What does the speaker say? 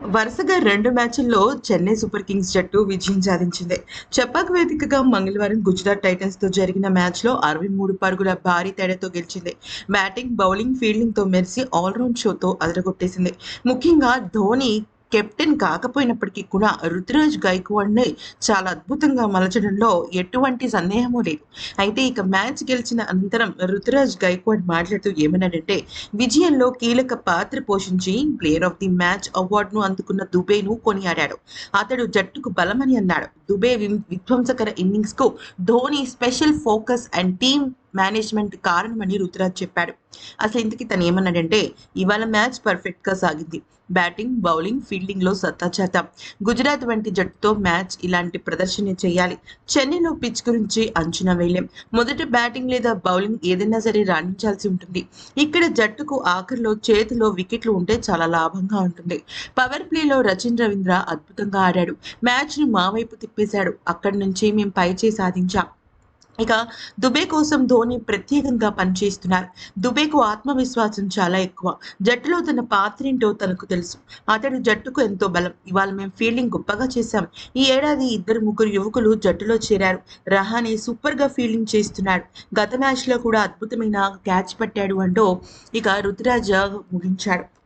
వరుసగా రెండు మ్యాచ్ల్లో చెన్నై సూపర్ కింగ్స్ జట్టు విజయం సాధించింది. చపాక్ వేదికగా మంగళవారం గుజరాత్ టైటన్స్తో జరిగిన మ్యాచ్లో అరవై మూడు పరుగుల భారీ తేడాతో గెలిచింది. బ్యాటింగ్ బౌలింగ్ ఫీల్డింగ్తో మెరిసి ఆల్రౌండ్ షోతో అదరగొట్టేసింది. ముఖ్యంగా ధోని కెప్టెన్ కాకపోయినప్పటికీ కూడా రుతురాజ్ గైక్వాడ్ని చాలా అద్భుతంగా మలచడంలో ఎటువంటి సందేహము లేదు. అయితే ఇక మ్యాచ్ గెలిచిన అనంతరం రుతురాజ్ గైక్వాడ్ మాట్లాడుతూ ఏమన్నాడంటే విజయంలో కీలక పాత్ర పోషించి ప్లేయర్ ఆఫ్ ది మ్యాచ్ అవార్డును అందుకున్న దుబేను కొనియాడాడు. అతడు జట్టుకు బలమని అన్నాడు. దుబే విధ్వంసకర ఇన్నింగ్స్కు Dhoni special focus and team management కారణమని రుతురాజ్ చెప్పాడు. అసలు ఇంతకీ తను ఏమన్నాడంటే ఇవాళ మ్యాచ్ పర్ఫెక్ట్గా సాగింది. బ్యాటింగ్ బౌలింగ్ ఫీల్డింగ్లో సత్తా గుజరాత్ వంటి జట్టుతో మ్యాచ్ ఇలాంటి ప్రదర్శన చేయాలి. చెన్నైలో పిచ్ గురించి అంచనా వేయలేం. మొదట బ్యాటింగ్ లేదా బౌలింగ్ ఏదైనా సరే రాణించాల్సి ఉంటుంది. ఇక్కడ జట్టుకు ఆఖరిలో చేతిలో వికెట్లు ఉంటే చాలా లాభంగా ఉంటుంది. పవర్ ప్లేలో రచిన్ రవీంద్ర అద్భుతంగా ఆడాడు. మ్యాచ్ను మా వైపు తిప్పేశాడు. అక్కడి నుంచి మేము పైచే సాధించాం. ఇక దుబే కోసం ధోని ప్రత్యేకంగా పనిచేస్తున్నారు. దుబేకు ఆత్మవిశ్వాసం చాలా ఎక్కువ. జట్టులో తన పాత్ర ఏంటో తనకు తెలుసు. అతడు జట్టుకు ఎంతో బలం. ఇవాళ మేము ఫీల్డింగ్ గొప్పగా చేశాం. ఈ ఏడాది ఇద్దరు ముగ్గురు యువకులు జట్టులో చేరారు. రహానే సూపర్గా ఫీల్డింగ్ చేస్తున్నాడు. గత మ్యాచ్లో కూడా అద్భుతమైన క్యాచ్ పట్టాడు అంటూ ఇక రుతురాజ ముగించాడు.